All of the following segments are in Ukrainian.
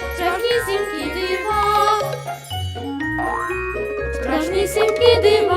папері страшнісінькі дива. Страшнісінькі дива.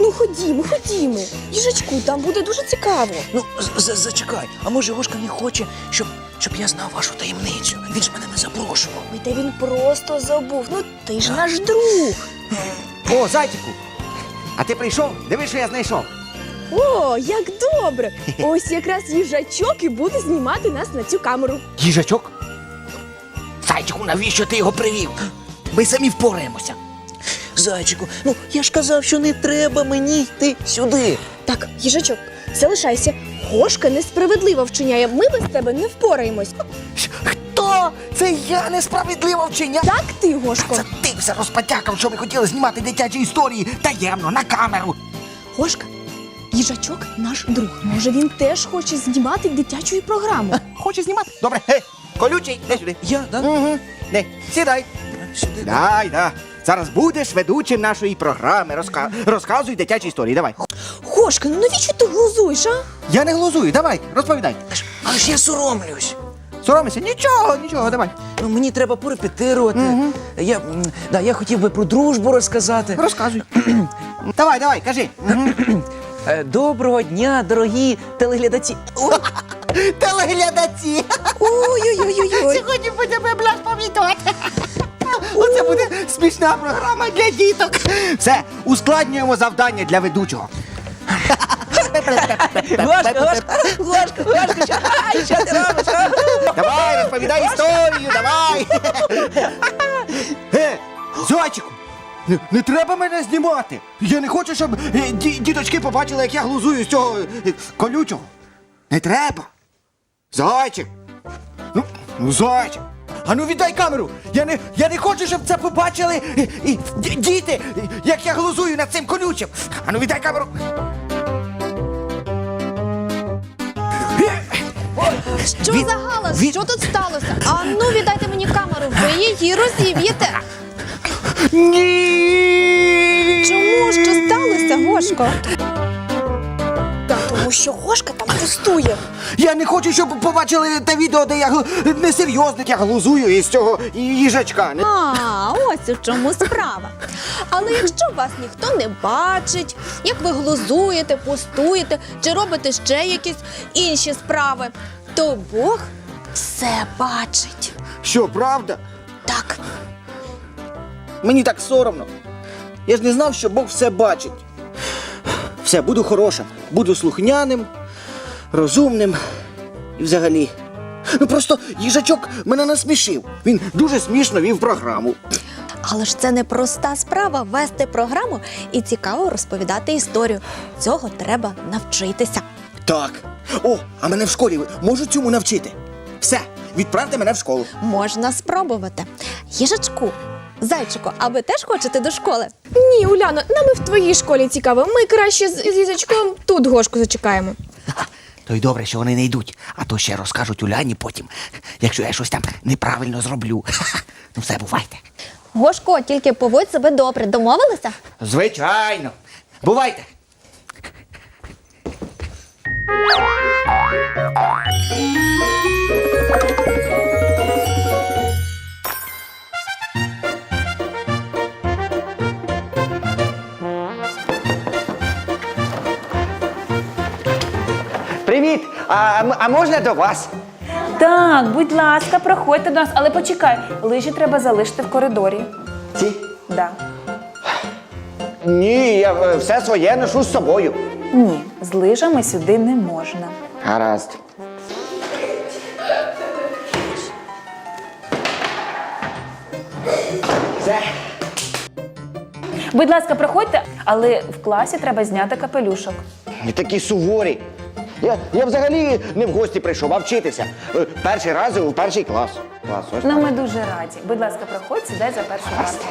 Ну ходімо, ходімо. Їжачку, там буде дуже цікаво. Ну, з- з- зачекай, а може Гошка не хоче, щоб, щоб я знав вашу таємницю. Він ж мене не запрошував. Ой, та він просто забув. Ну ти ж наш друг. О, зайчику! А ти прийшов? Диви, що я знайшов. О, як добре! Ось якраз їжачок і буде знімати нас на цю камеру. Їжачок? Зайчику, навіщо ти його привів? Ми самі впораємося. Зайчику, ну я ж казав, що не треба мені йти сюди. Так, їжачок, залишайся. Гошка несправедливо вчиняє. Ми без тебе не впораємось. Хто? Це я несправедливо вчиняв? Так ти, Гошко. Це ти все розпотякав, що ви хотіли знімати дитячі історії таємно на камеру. Гошка, їжачок наш друг. Може, він теж хоче знімати дитячу програму. Хочеш знімати? Добре. Е, колючий, дай сюди. Я, да? Угу. Не, сідай. Сюди. Дай, да. Зараз будеш ведучим нашої програми. Розка... Розказуй дитячі історії. Давай. Гошка, ну навіщо ти глузуєш, а? Я не глузую, давай, розповідай. Але ж я соромлюсь. Соромися, нічого, нічого, давай. Ну, мені треба порепетирувати. Я, м, да, я хотів би про дружбу розказати. Розказуй. давай, давай, кажи. Мгм. Е, Доброго дня, дорогі телеглядачі. Ой, Телеглядачі. Ой-ой-ой-ой. Сьогодні будемо блядь, повідати. Оце буде смішна програма для діток. Все, ускладнюємо завдання для ведучого. Гошка, Гошка, Гошка, Гошка, що, ти робиш? а? Давай, розповідай історію, давай. Е, Зайчику, не, не треба мене знімати. Я не хочу, щоб е, ді- діточки побачили, як я глузую з цього е, колючого. Не треба. Зайчик. Ну, ну зайчик. А ну віддай камеру! Я не, я не хочу, щоб це побачили е, і, діти, е, як я глузую над цим колючим. А ну віддай камеру. Що Від- за галас? від- Що тут сталося? А ну віддайте мені камеру, ви її розіб'єте. Ні! Чому що сталося, Гошко? Тому що Гошка там пустує. Я не хочу, щоб побачили те відео, де я гл- несерйозно, я глузую із цього їжачка. Не- А, ось у чому справа. Але якщо вас ніхто не бачить, як ви глузуєте, пустуєте чи робите ще якісь інші справи, то Бог все бачить. Що, правда? Так, Мені так соромно. Я ж не знав, що Бог все бачить. Все, буду хорошим, буду слухняним, розумним і взагалі. Ну просто їжачок мене насмішив. Він дуже смішно вів програму. але ж це не проста справа вести програму і цікаво розповідати історію. Цього треба навчитися. Так. О, а мене в школі можуть цьому навчити. Все, відправте мене в школу. Можна спробувати. Їжачку, зайчику, а ви теж хочете до школи? Ні, Уляно, нам і в твоїй школі цікаво. Ми краще з з тут Гошку зачекаємо. То й добре, що вони не йдуть, а то ще розкажуть Уляні потім, якщо я щось там неправильно зроблю. Ну все, бувайте. Гошко, тільки поводь себе добре, домовилися? Звичайно. Бувайте. Привіт! А, м- а можна до вас? Так, будь ласка, проходьте до нас, але почекай, лижі треба залишити в коридорі. Ці? Да. Ні, я е, все своє ношу з собою. Ні, з лижами сюди не можна. Гаразд. Все. Будь ласка, проходьте, але в класі треба зняти капелюшок. І такі суворі. Я, я взагалі не в гості прийшов, а вчитися. Е, Перший раз у перший клас. Клас, ось Ну, ми дуже раді. Будь ласка, проходь, сідай за першу парту.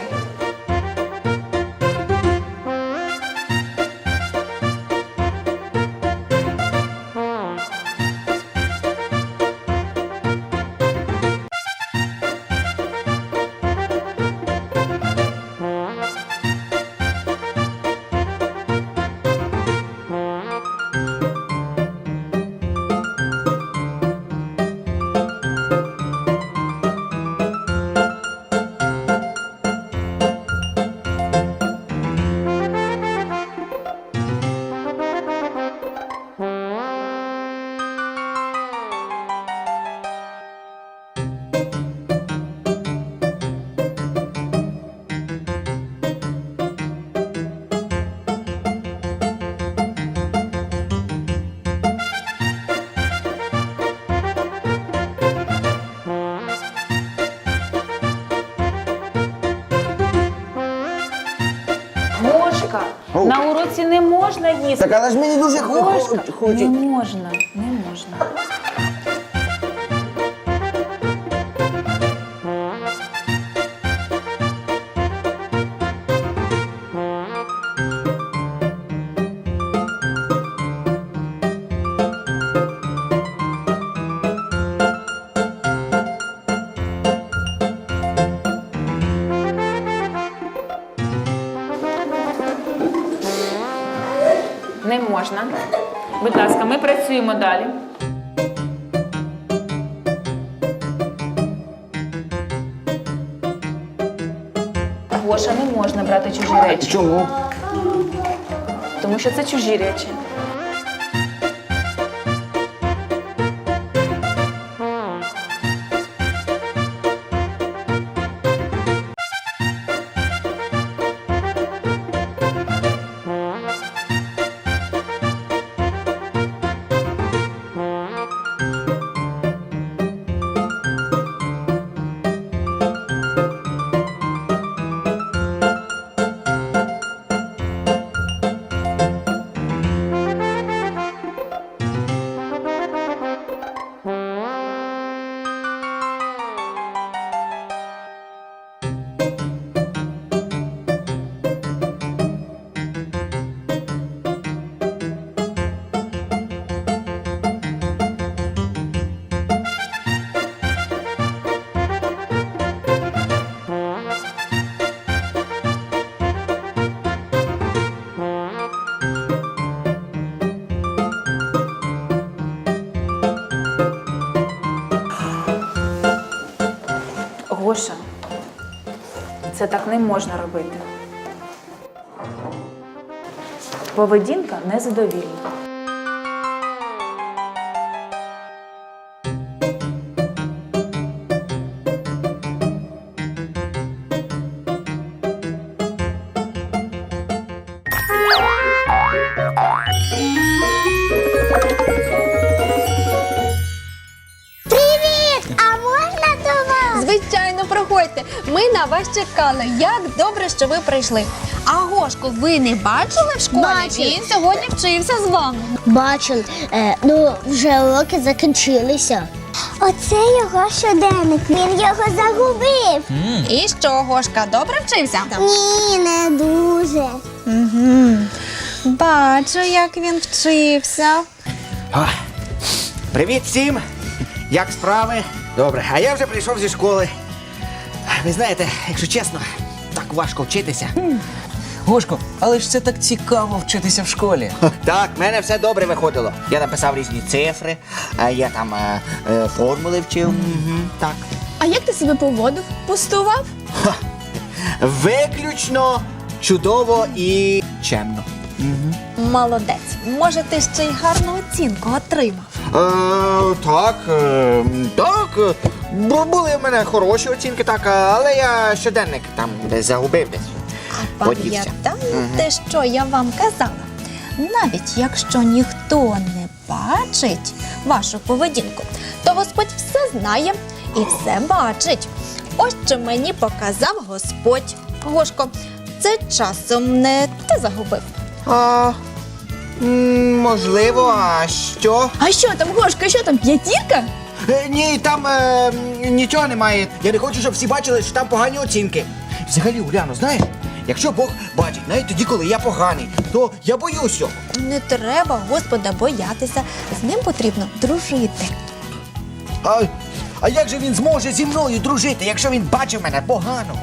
Гошка, О. на уроці не можна їсти. Так, але ж мені дуже хо- Гошка, хо- не можна, не можна. Працюємо далі. Гоша, не можна брати чужі речі, Чому? тому що це чужі речі. Це так не можна робити. Поведінка незадовільна. Ми на вас чекали. Як добре, що ви прийшли. А Гошку, ви не бачили в школі? Бачив. Він сьогодні вчився з вами. Бачив, е, ну вже уроки закінчилися. Оце його щоденник. Він його загубив. І що, Гошка, добре вчився? Ні, не дуже. Бачу, як він вчився. О, привіт всім! Як справи? Добре, а я вже прийшов зі школи. Ви знаєте, якщо чесно, так важко вчитися. Гошко, але ж це так цікаво вчитися в школі. Так, в мене все добре виходило. Я написав різні цифри, а я там е, е, формули вчив. Так. А як ти себе поводив? Пустував? Виключно чудово і чемно. Молодець. Може, ти ще й гарну оцінку отримав. Е, так, е, так. е, бу- Були в мене хороші оцінки, так, але я щоденник там десь загубив десь. А Подівся. пам'ятаєте, що я вам казала? Навіть якщо ніхто не бачить вашу поведінку, то Господь все знає і все бачить. Ось що мені показав Господь. Гошко, це часом не ти загубив. А, м, можливо, а що? А що там, Гошка, що там, п'ятірка? Е, Ні, там е, нічого немає. Я не хочу, щоб всі бачили, що там погані оцінки. Взагалі, Уляно, знаєш, якщо Бог бачить, навіть тоді, коли я поганий, то я боюсь його. Не треба Господа боятися, з ним потрібно дружити. А, а як же він зможе зі мною дружити, якщо він бачив мене поганого?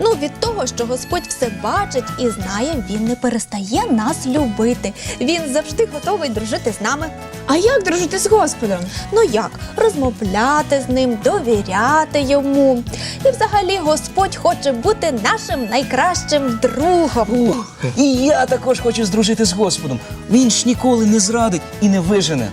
Ну, від того, що Господь все бачить і знає, він не перестає нас любити. Він завжди готовий дружити з нами. А як дружити з Господом? Ну як розмовляти з ним, довіряти йому. І взагалі Господь хоче бути нашим найкращим другом. О, і я також хочу здружити з Господом. Він ж ніколи не зрадить і не вижене.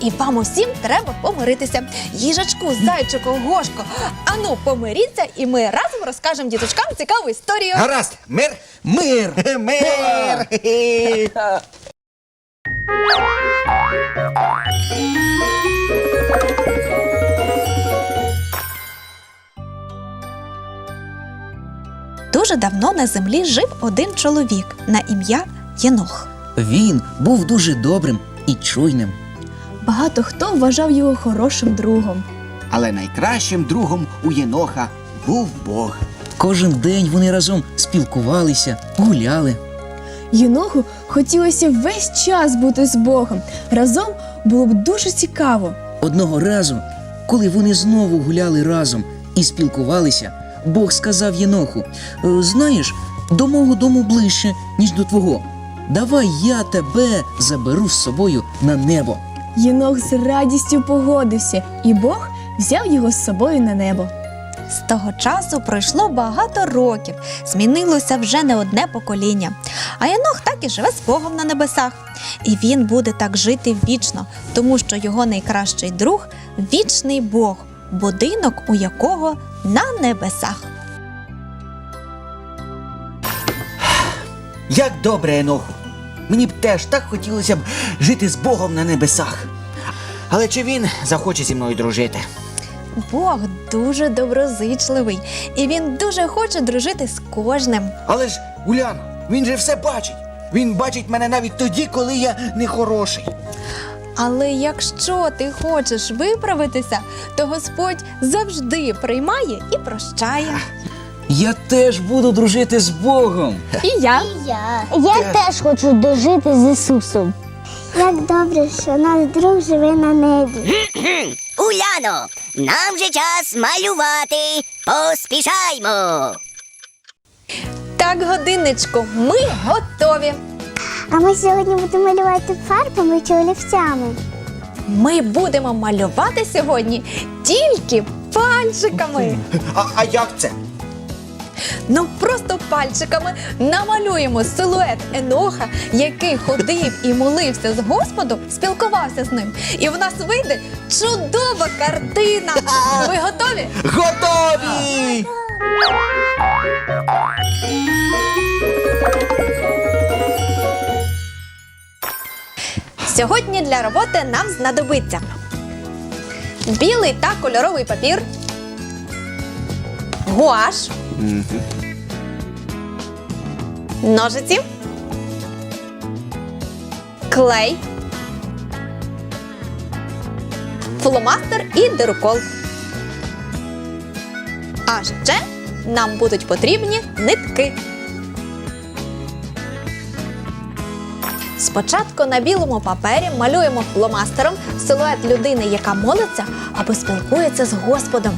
І вам усім треба помиритися. Їжачку, зайчику, гошко. Ану, помиріться, і ми разом розкажемо діточкам цікаву історію. Гаразд, мир? Мир! Мир! Дуже давно на землі жив один чоловік на ім'я Єнох. Він був дуже добрим і чуйним. Багато хто вважав його хорошим другом. Але найкращим другом у Єноха був Бог. Кожен день вони разом спілкувалися, гуляли. Єноху хотілося весь час бути з Богом. Разом було б дуже цікаво. Одного разу, коли вони знову гуляли разом і спілкувалися, Бог сказав Єноху: «Е, Знаєш, до мого дому ближче, ніж до твого. Давай я тебе заберу з собою на небо. Єнох з радістю погодився, і Бог взяв його з собою на небо. З того часу пройшло багато років, змінилося вже не одне покоління. А Єнох так і живе з Богом на небесах. І він буде так жити вічно, тому що його найкращий друг вічний Бог, будинок у якого на небесах. Як добре, Еноху. Мені б теж так хотілося б жити з Богом на небесах. Але чи він захоче зі мною дружити? Бог дуже доброзичливий, і він дуже хоче дружити з кожним. Але ж, Уляно, він же все бачить. Він бачить мене навіть тоді, коли я не хороший. Але якщо ти хочеш виправитися, то Господь завжди приймає і прощає. Я теж буду дружити з Богом. І я. І Я. Я теж хочу дожити з Ісусом. Як добре, що наш друг живе на небі. Уляно, нам же час малювати. Поспішаймо. Так, годинничку, ми готові. А ми сьогодні будемо малювати фарбами чи олівцями. Ми будемо малювати сьогодні тільки пальчиками. А, а як це? Ну просто пальчиками намалюємо силует Еноха, який ходив і молився з Господом, спілкувався з ним. І в нас вийде чудова картина. Ви готові? Готові! Сьогодні для роботи нам знадобиться білий та кольоровий папір, гуаш, ножиці, клей, фломастер і дирокол. А ще нам будуть потрібні нитки. Спочатку на білому папері малюємо фломастером силует людини, яка молиться або спілкується з Господом.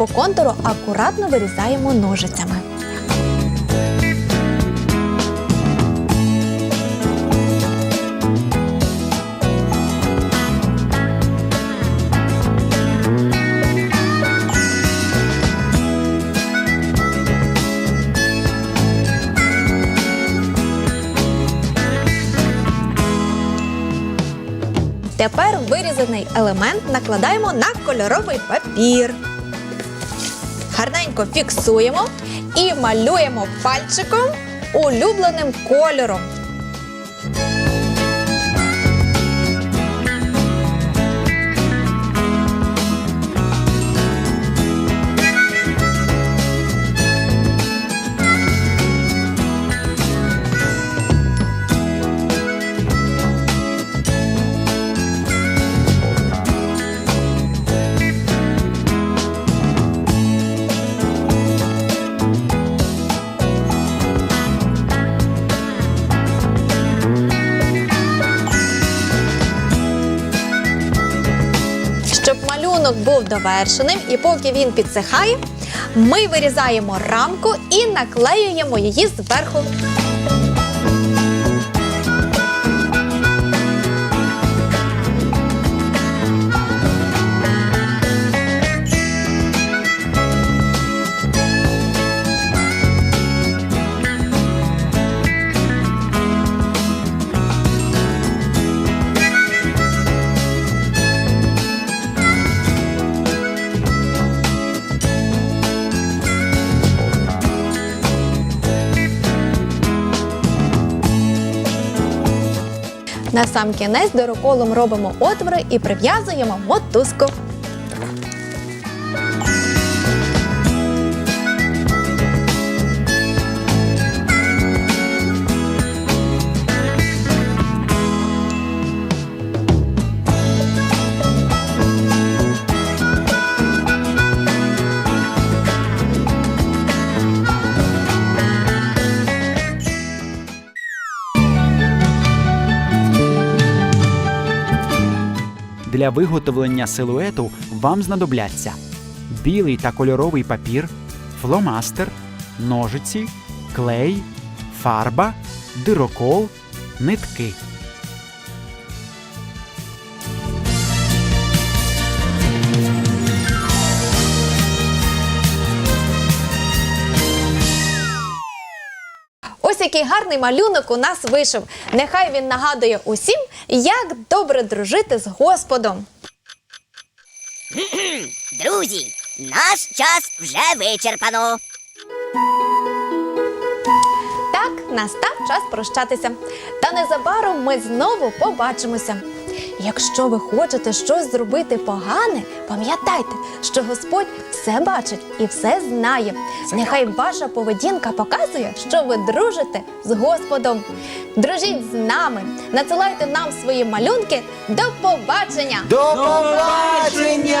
По контуру акуратно вирізаємо ножицями. Тепер вирізаний елемент накладаємо на кольоровий папір. Фіксуємо і малюємо пальчиком улюбленим кольором. Довершеним і поки він підсихає, ми вирізаємо рамку і наклеюємо її зверху. На сам кінець дороколом робимо отвори і прив'язуємо мотузку. Для виготовлення силуету вам знадобляться білий та кольоровий папір, фломастер, ножиці, клей, фарба, дирокол, нитки. Який гарний малюнок у нас вийшов. Нехай він нагадує усім, як добре дружити з Господом. Друзі, наш час вже вичерпано. Так, настав час прощатися. Та незабаром ми знову побачимося. Якщо ви хочете щось зробити погане, пам'ятайте, що Господь все бачить і все знає. Нехай ваша поведінка показує, що ви дружите з Господом. Дружіть з нами, надсилайте нам свої малюнки. До побачення! До побачення!